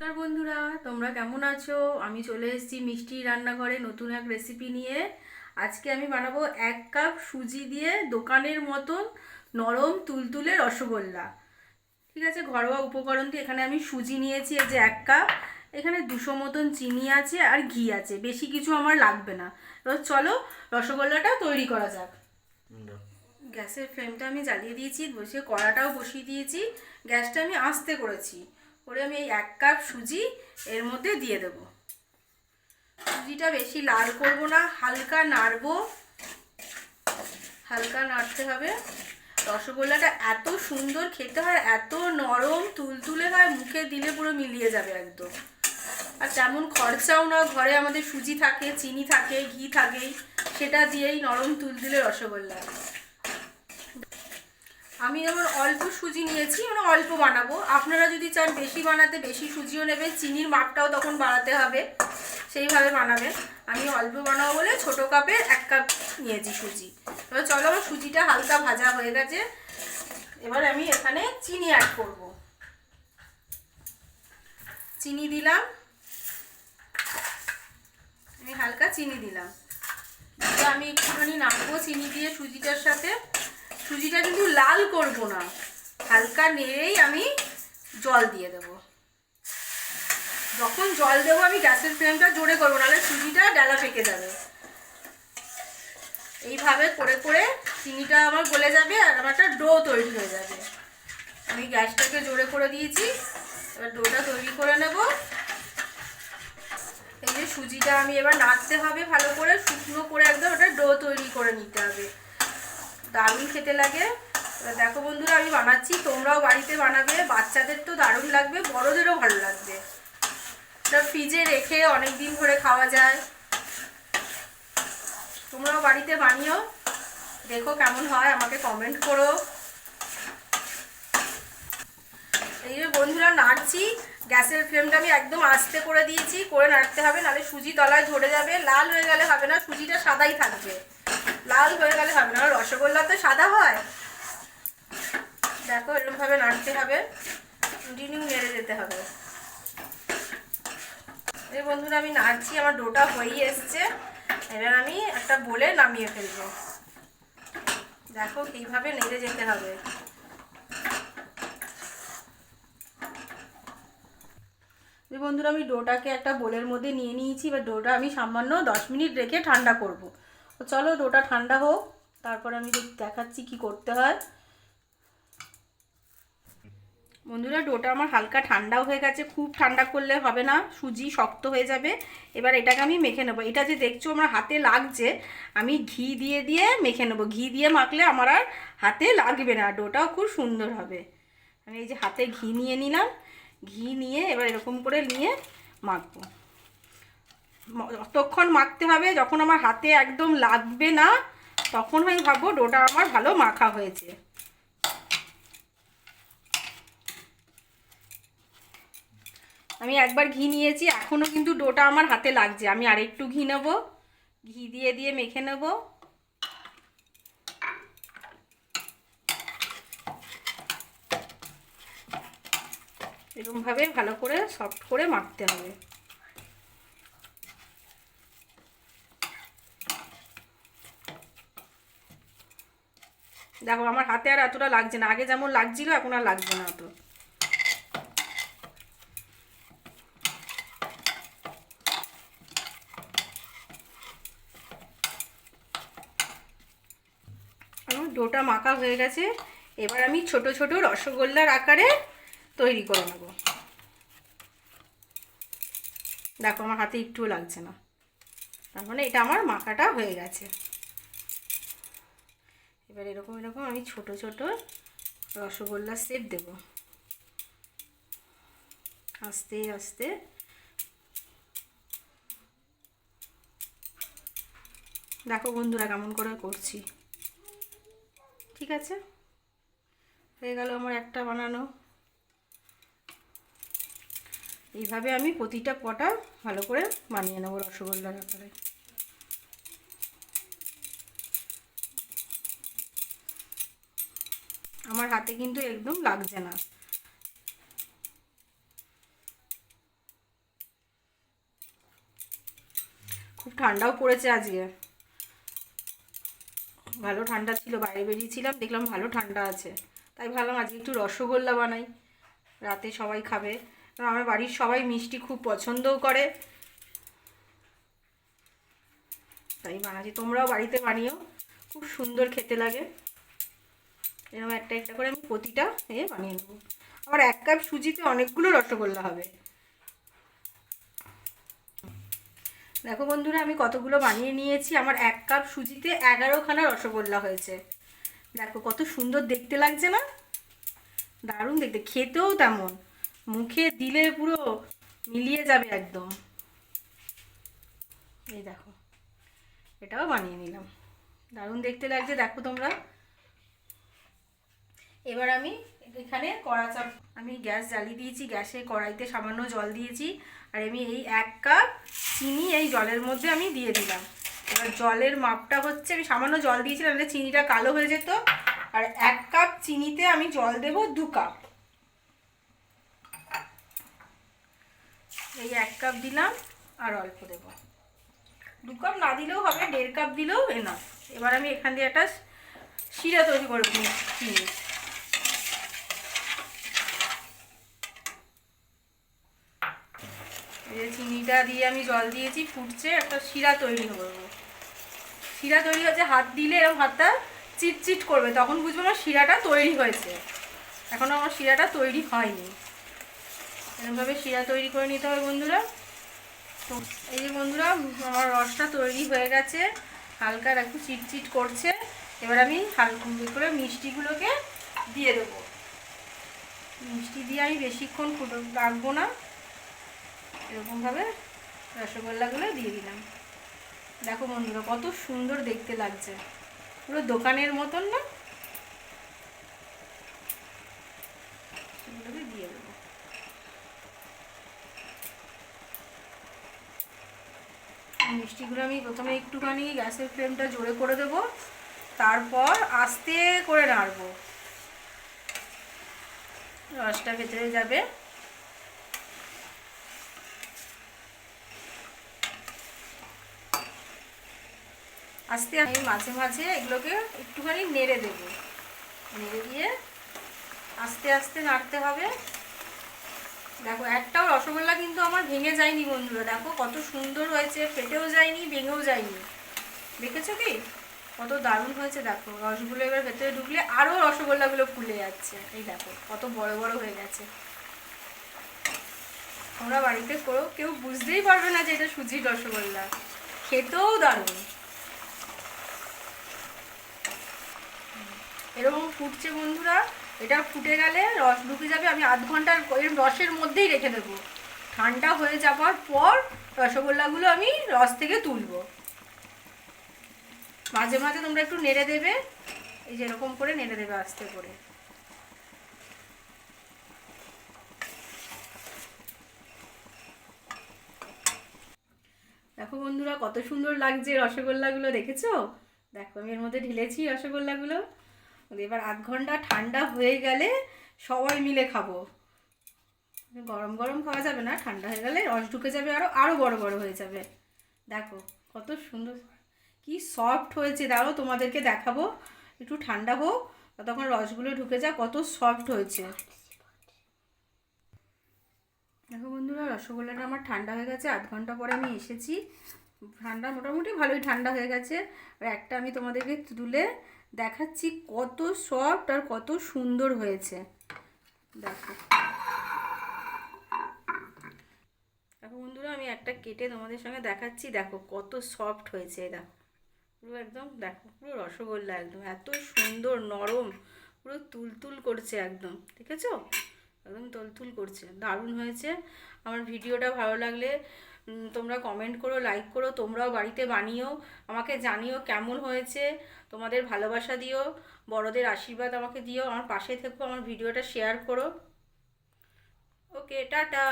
নমস্কার বন্ধুরা তোমরা কেমন আছো? আমি চলে এসেছি মিষ্টি রান্নাঘরে নতুন এক রেসিপি নিয়ে। আজকে আমি বানাবো এক কাপ সুজি দিয়ে দোকানের মতন নরম তুলতুলে রসগোল্লা। ঠিক আছে ঘরোয়া উপকরণ দিয়ে এখানে আমি সুজি নিয়েছি এই যে এক কাপ। এখানে দুশো মতন চিনি আছে আর ঘি আছে বেশি কিছু আমার লাগবে না। এবার চলো রসগোল্লাটা তৈরি করা যাক। গ্যাসের ফ্লেমটা আমি জ্বালিয়ে দিয়েছি বসিয়ে কড়াটাও বসিয়ে দিয়েছি। গ্যাসটা আমি আস্তে করেছি। করে আমি এই এক কাপ সুজি এর মধ্যে দিয়ে দেব। সুজিটা বেশি লাল করব না, হালকা নাড়বো। হালকা নাড়তে হবে। রসগোল্লাটা এত সুন্দর খেতে হয়, এত নরম তুলতুলে হয়, মুখে দিলে পুরো মিলিয়ে যাবে একদম। আর তেমন খরচাও না, ঘরে আমাদের সুজি থাকে, চিনি থাকে, ঘি থাকে, সেটা দিয়েই নরম তুলতুলে রসগোল্লা। আমি যেমন অল্প সুজি নিয়েছি মানে অল্প বানাবো। আপনারা যদি চান বেশি বানাতে, বেশি সুজিও নেবেন, চিনির মাপটাও তখন বাড়াতে হবে। সেইভাবে বানাবেন। আমি অল্প বানাবো বলে ছোটো কাপে এক কাপ নিয়েছি সুজি। এবার চলো আমার সুজিটা হালকা ভাজা হয়ে গেছে। এবার আমি এখানে চিনি অ্যাড করব। চিনি দিলাম। আমি হালকা চিনি দিলাম। আমি একটুখানি নামবো চিনি দিয়ে সুজিটার সাথে। সুজিটা কিন্তু লাল করব না। হালকা নেড়েই আমি জল দিয়ে দেব। যখন জল দেবো, আমি গ্যাসের ফ্লেমটা জোরে করব, নাহলে সুজিটা ডালা পেকে যাবে। এইভাবে করে করে চিনিটা আমার গলে যাবে আর আমার একটা ডো তৈরি হয়ে যাবে। আমি গ্যাসটাকে জোরে করে দিয়েছি, এবার ডোটা তৈরি করে নেব। এই যে সুজিটা আমি এবার নাড়তে হবে ভালো করে, শুকনো করে একদম ওটা ডো তৈরি করে নিতে হবে দারুণ খেতে লাগে। দেখো বন্ধুরা, আমি বানাচ্ছি। তোমরাও বাড়িতে বানাবে। বাচ্চাদের তো দারুণ লাগবে, বড়দেরও ভালো লাগবে। এটা ফ্রিজে রেখে অনেক দিন ধরে খাওয়া যায়। তোমরাও বাড়িতে বানিও। দেখো কেমন হয়, আমাকে কমেন্ট করো। এই যে বন্ধুরা, নাড়ছি। গ্যাসের ফ্লেমটা আমি একদম আস্তে করে দিয়েছি। করে নাড়তে হবে, নাহলে সুজি তলায় ধরে যাবে। লাল হয়ে গেলে হবে না, সুজিটা সাদাই থাকবে। লাল হয়ে গেলে হবে না রসগোল্লা তো সাদা হয়। দেখো, এরকমভাবে নাড়তে হবে। কন্টিনিউ নেড়ে যেতে হবে। এই বন্ধুরা, আমি নাড়ছি, আমার ডোটা হয়েই এসছে। এবার আমি একটা বলে নামিয়ে ফেলব। দেখো এইভাবে নেড়ে যেতে হবে। বন্ধুরা, আমি ডোটাকে একটা বোলের মধ্যে নিয়ে নিয়েছি। এবার ডোটা আমি সামান্য দশ মিনিট রেখে ঠান্ডা করব। তো চলো ডোটা ঠান্ডা হোক, তারপরে আমি দেখাচ্ছি কি করতে হয়। বন্ধুরা, ডোটা আমার হালকা ঠান্ডাও হয়ে গেছে, খুব ঠান্ডা করলে হবে না, সুজি শক্ত হয়ে যাবে। এবার এটাকে আমি মেখে নেব। এটা যে দেখছ আমার হাতে লাগছে, আমি ঘি দিয়ে দিয়ে মেখে নেব। ঘি দিয়ে মাখলে আমার আর হাতে লাগবে না, ডোটাও খুব সুন্দর হবে। আমি এই যে হাতে ঘি নিয়ে নিলাম, ঘি নিয়ে এবার এরকম করে নিয়ে মাখবো। যতক্ষণ মাখতে হবে, যখন আমার হাতে একদম লাগবে না, তখন আমি ভাববো ডোটা আমার ভালো মাখা হয়েছে। আমি একবার ঘি নিয়েছি এখনও কিন্তু ডোটা আমার হাতে লাগছে। আমি আরেকটু ঘি নেব, ঘি দিয়ে দিয়ে মেখে নেব। এরকমভাবে ভালো করে, সফট করে মাখতে হবে। দেখো, আমার হাতে আর এতটা লাগছে না। আগে যেমন লাগছিল, এখন আর লাগছে না অত। ডোটা মাখা হয়ে গেছে। এবার আমি ছোট ছোট রসগোল্লার আকারে তৈরি করে নেব। দেখো, আমার হাতে একটুও লাগছে না। তার মানে এটা আমার মাখাটা হয়ে গেছে। এবার এরকম এরকম আমি ছোট ছোট রসগোল্লা সেপ দেব। আস্তে আস্তে। দেখো বন্ধুরা কেমন করে করছি। ঠিক আছে? হয়ে গেল আমার একটা বানানো। এইভাবে আমি প্রতিটা কটা ভালো করে বানিয়ে নেব রসগোল্লার আকারে। আমার হাতে কিন্তু একদম লাগছে না। খুব ঠান্ডাও পড়েছে আজকে। ভালো ঠান্ডা ছিল, বাইরে বেরিয়েছিলাম, দেখলাম ভালো ঠান্ডা আছে। তাই ভাবলাম আজকে একটু রসগোল্লা বানাই, রাতে সবাই খাবে। আমার বাড়ির সবাই মিষ্টি খুব পছন্দও করে। তাই বানাচ্ছি, তোমরাও বাড়িতে বানিও, খুব সুন্দর খেতে লাগে। এরকম একটা একটা করে আমি প্রতিটা এ বানিয়ে নেব। আমার এক কাপ সুজিতে অনেকগুলো রসগোল্লা হবে। দেখো বন্ধুরা, আমি কতগুলো বানিয়ে নিয়েছি। আমার এক কাপ সুজিতে এগারোখানা রসগোল্লা হয়েছে। দেখো কত সুন্দর দেখতে লাগছে না? দারুণ দেখতে, খেতেও তেমন। মুখে দিলে পুরো মিলিয়ে যাবে একদম। এই দেখো, এটাও বানিয়ে নিলাম। দারুণ দেখতে লাগছে, দেখো তোমরা। এবার আমি এখানে কড়া চাপ, আমি গ্যাস জ্বালিয়ে দিয়েছি, গ্যাসে কড়াইতে সামান্য জল দিয়েছি, আর আমি এই এক কাপ চিনি এই জলের মধ্যে আমি দিয়ে দিলাম। এবার জলের মাপটা হচ্ছে, আমি সামান্য জল দিয়েছিলাম তাহলে চিনিটা কালো হয়ে যেত, আর এক কাপ চিনিতে আমি জল দেব দু কাপ। এই এক কাপ দিলাম, আর অল্প দেব। দু কাপ না দিলেও হবে, দেড় কাপ দিলেও এনা এবার আমি এখান দিয়ে একটা শিরা তৈরি করে চিনি। এই চিনিটা দিয়ে আমি জল দিয়েছি, ফুটছে, একটা শিরা তৈরি করব শিরা তৈরি হচ্ছে হাত দিলে এরকম হাতটা চিটচিট করবে, তখন বুঝব আমার শিরাটা তৈরি হয়েছে। এখনও আমার শিরাটা তৈরি হয়নি। এরকমভাবে শিরা তৈরি করে নিতে হবে বন্ধুরা। তো এই যে বন্ধুরা, আমার রসটা তৈরি হয়ে গেছে, হালকা একটু চিটচিট করছে। এবার আমি হালকা করে মিষ্টিগুলোকে দিয়ে দেবো। মিষ্টি দিয়ে আমি বেশিক্ষণ রাখব না। এরকমভাবে রসগোল্লাগুলো দিয়ে দিলাম। দেখো বন্ধুরা, কত সুন্দর দেখতে লাগছে। পুরো দোকানের মতন না? সেগুলোকে দিয়ে দেবো। মিষ্টিগুলো আমি প্রথমে একটুখানি গ্যাসের ফ্লেমটা জোরে করে দেবো, তারপর আস্তে করে নাড়বো। রসটা ভেতরে যাবে। আস্তে আমি মাঝে মাঝে এগুলোকে একটুখানি নেড়ে দেবো। নেড়ে দিয়ে আস্তে আস্তে নাড়তে হবে। দেখো, একটাও রসগোল্লা কিন্তু আমার ভেঙে যায়নি বন্ধুরা। দেখো, কত সুন্দর হয়েছে, ফেটেও যায়নি, ভেঙেও যায়নি। দেখেছ কি? কত দারুণ হয়েছে, দেখো। রসগুলো এবার ভেতরে ঢুকলে আরও রসগোল্লাগুলো ফুলে যাচ্ছে। এই দেখো, কত বড় বড় হয়ে গেছে। তোমরা বাড়িতে করো, কেউ বুঝতেই পারবে না যে এটা সুজির রসগোল্লা। খেতেও দারুণ। এরকম ফুটছে বন্ধুরা, এটা ফুটে গেলে রস ঢুকে যাবে, আমি আধ ঘণ্টার এর রসের মধ্যেই রেখে দেবো। ঠান্ডা হয়ে যাওয়ার পর রসগোল্লাগুলো আমি রস থেকে তুলবো। মাঝে মাঝে তোমরা একটু নেড়ে দেবে, এই যে এরকম করে নেড়ে দেবে আস্তে করে। দেখো বন্ধুরা, কত সুন্দর লাগছে রসগোল্লাগুলো, দেখেছ? দেখো, আমি এর মধ্যে ঢেলেছি রসগোল্লাগুলো। এবার আধ ঘণ্টা ঠান্ডা হয়ে গেলে সবাই মিলে খাব। গরম গরম খাওয়া যাবে না, ঠান্ডা হয়ে গেলে রস ঢুকে যাবে আরও আরও বড় বড় হয়ে যাবে। দেখো, কত সুন্দর, কি সফট হয়েছে। দাঁড়ো তোমাদেরকে দেখাবো। একটু ঠান্ডা হোক তখন রসগুলো ঢুকে যা কত সফট হয়েছে। দেখো বন্ধুরা, রসগোল্লাটা আমার ঠান্ডা হয়ে গেছে, আধ ঘণ্টা পরে আমি এসেছি। ঠান্ডা মোটামুটি ভালোই ঠান্ডা হয়ে গেছে। আর একটা আমি তোমাদেরকে তুলে দেখাচ্ছি কত সফট আর কত সুন্দর হয়েছে। দেখো। দেখো বন্ধুরা, আমি একটা কেটে তোমাদের সঙ্গে দেখাচ্ছি। দেখো কত সফট হয়েছে দেখো। পুরো একদম, দেখো, পুরো রসগোল্লা একদম। এত সুন্দর, নরম, পুরো তুলতুল করছে একদম, ঠিক আছে? একদম তুলতুল করছে, দারুণ হয়েছে। আমার ভিডিওটা ভালো লাগলে তোমরা কমেন্ট করো লাইক করো, তোমরাও বাড়িতে বানিও, আমাকে জানিও কেমন হয়েছে, তোমাদের ভালোবাসা দিও, বড়দের আশীর্বাদ আমাকে দিও, আমার পাশে থেকো, আমার ভিডিওটা শেয়ার করো। Okay tata.